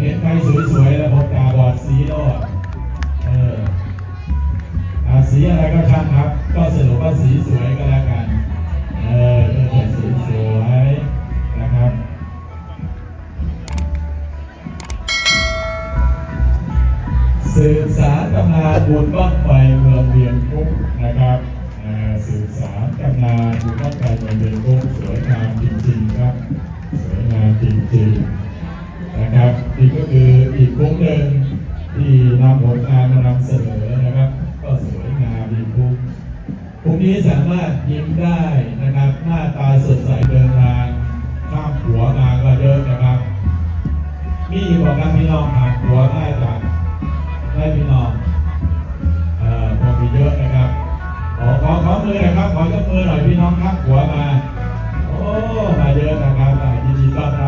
เห็นใครสวยๆแล้วผมตาบอดสีโลดเออสีอะไรก็ช่างครับ ก็สรุปว่าสีสวยก็แล้วกัน เออเออแต่สีสวยนะครับสืบสารตำนานบุญบ้างไฟเมืองเวียงกุ้งนะครับเอ่อสืบสารตำนานบุญบ้างไฟเมืองเวียงกุ้งสวยงามจริงๆครับ สวยงามจริงๆ นะครับนี่ก็คืออีกกุ้งหนึ่งที่นำผลงานมานำเสนอนะครับ ก็สวยงามอีกกุ้งกุ้งนี้สามารถยิ้มได้นะครับ หน้าตาสดใสเดินทางข้ามหัวมาก็เยอะนะครับมีบอกกันพี่น้องหาหัวได้จากได้พี่น้องเอ่อคงมีเยอะนะครับขอขอขอมือหน่อยครับขอยกมือหน่อยพี่น้องครับหัวมาโอ้มาเยอะนะครับยินดีต้อนรับ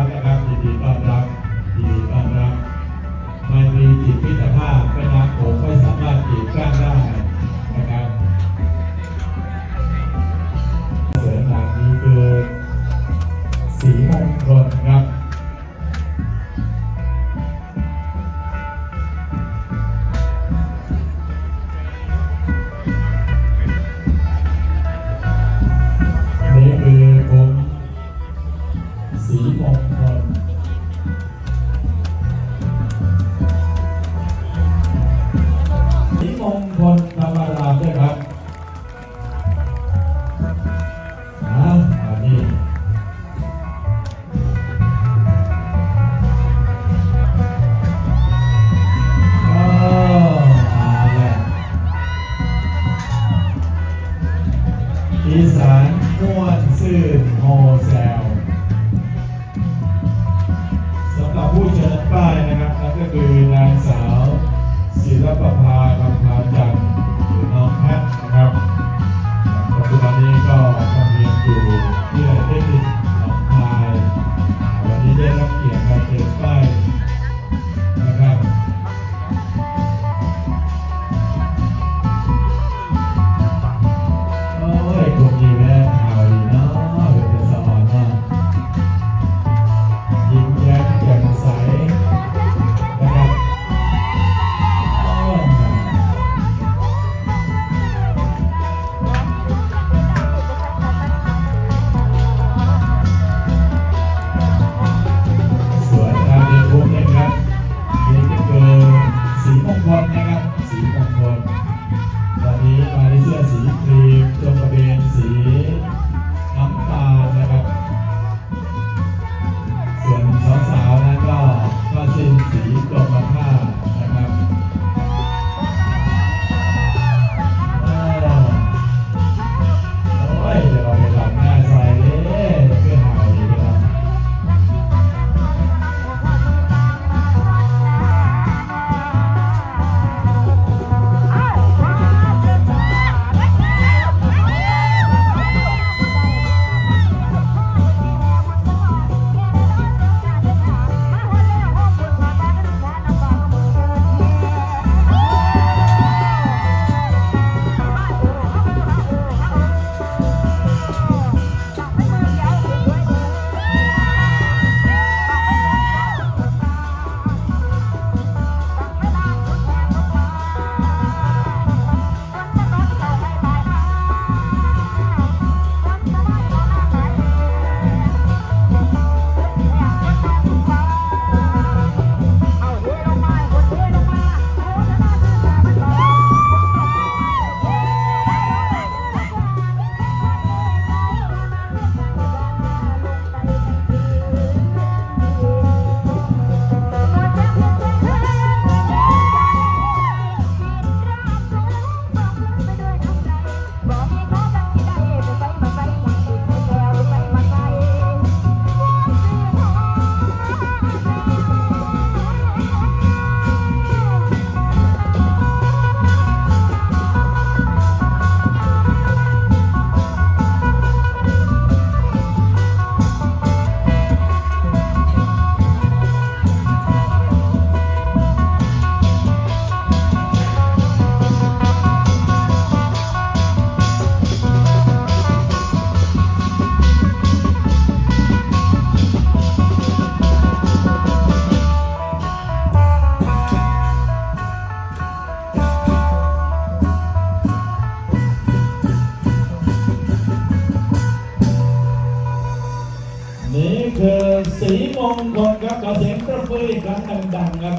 นี่คือสีมงคลครับเสียงประมืออีรั้งดังๆครับ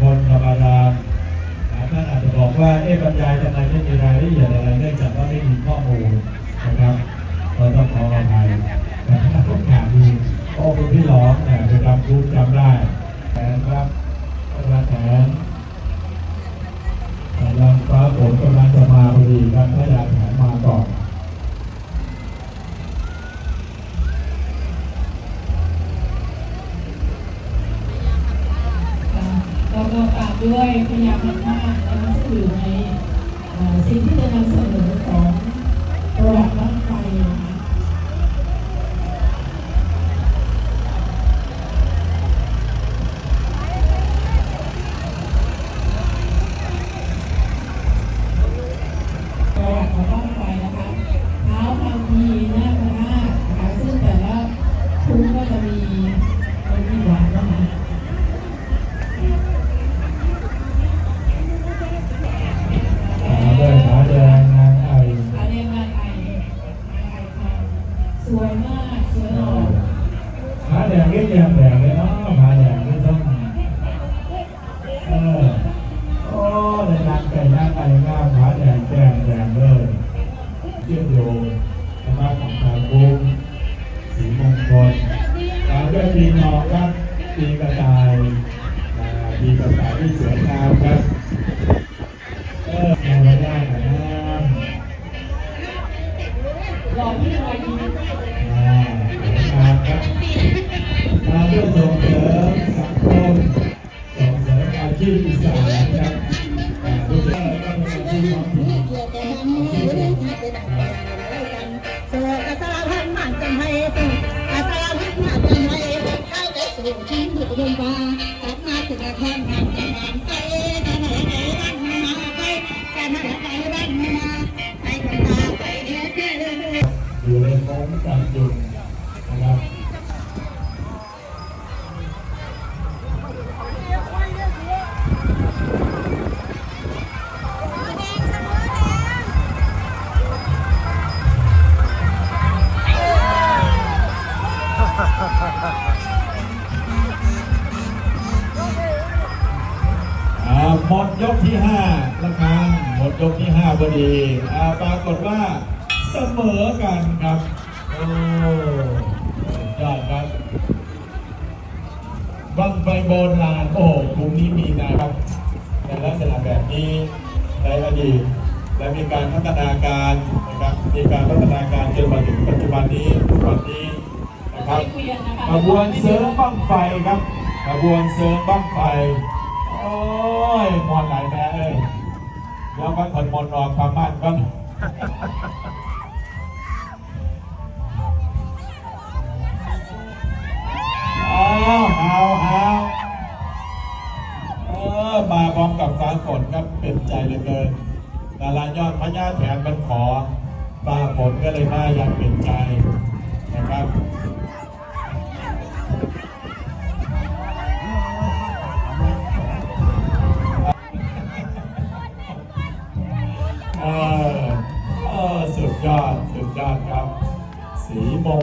คนธรรมารามท่านอาจจะบอกว่าเอ๊ะบรรยายทำไมไม่มีรายละเอียดอะไรเนื่องจากว่าไม่มีข้อมูลนะครับเราต้องขออภัยนะครับต้องถามดูโอ้คุที่หลองเนี่ยจะจำรู้จำได้แต่ครับราแสนกำลังฟ้าฝนกำลังจะมาพอดีครับพระยาแถมมาก่อน แล้วก็ตามด้วยพยายามมากๆนำสื่อในสิ่งที่จะนำเสนอของ ยื่นปรึกษานะครับผู้เชี่ยวอาสาพัญผู้มีความรู้ที่ถูกลงว่าตัดมาถึงกระท่อน เสมอกันครับ โอ้สุดยอดครับบังไฟโบราณโอ้กลุ่มนี้มีนะครับ ในลักษณะแบบนี้ในอดีตและมีการพัฒนาการนะครับมีการพัฒนาการจนมาถึงปัจจุบันนี้ทุกวันนี้นะครับไม่เกวียนนะคะขบวนเสริมบั้งไฟครับขบวนเสริมบั้งไฟโอ้ยมอนไหนแม่เอ้ยเดี๋ยวก็คนมอนออกประมาณก็อ้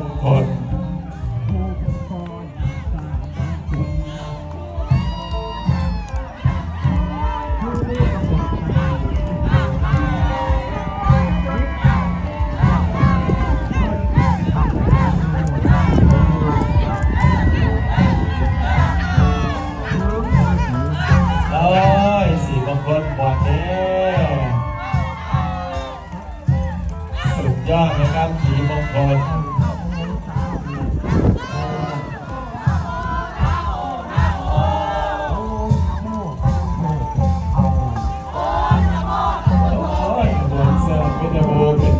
Oh, oh. the world.